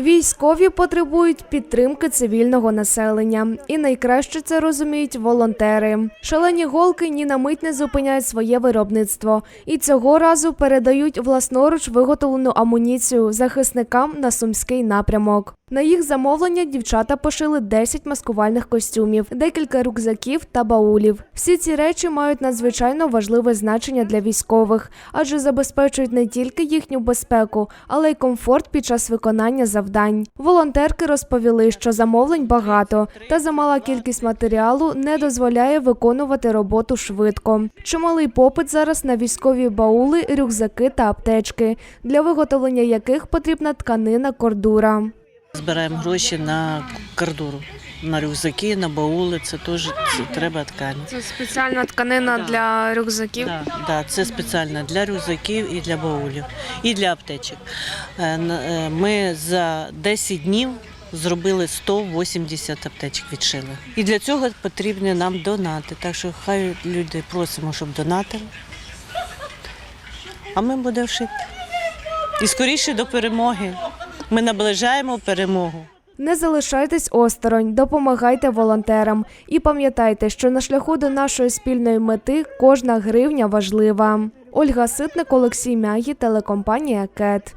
Військові потребують підтримки цивільного населення, і найкраще це розуміють волонтери. Шалені голки ні на мить не зупиняють своє виробництво і цього разу передають власноруч виготовлену амуніцію захисникам на сумський напрямок. На їх замовлення дівчата пошили 10 маскувальних костюмів, декілька рюкзаків та баулів. Всі ці речі мають надзвичайно важливе значення для військових, адже забезпечують не тільки їхню безпеку, але й комфорт під час виконання завдань. Волонтерки розповіли, що замовлень багато, та замала кількість матеріалу не дозволяє виконувати роботу швидко. Чималий попит зараз на військові баули, рюкзаки та аптечки, для виготовлення яких потрібна тканина кордура. Збираємо гроші на кардуру, на рюкзаки, на баули. Це теж це треба ткань. Це спеціальна тканина Да. для рюкзаків. Да, да, це спеціально для рюкзаків і для баулів, і для аптечок. Е, е, Ми за 10 днів зробили 180 аптечок відшили. І для цього потрібні нам донати. Так що хай люди просимо, щоб донатили. А ми будемо шити. І скоріше до перемоги. Ми наближаємо перемогу. Не залишайтесь осторонь, допомагайте волонтерам і пам'ятайте, що на шляху до нашої спільної мети кожна гривня важлива. Ольга Ситник, Олексій Мягі, телекомпанія КЕТ.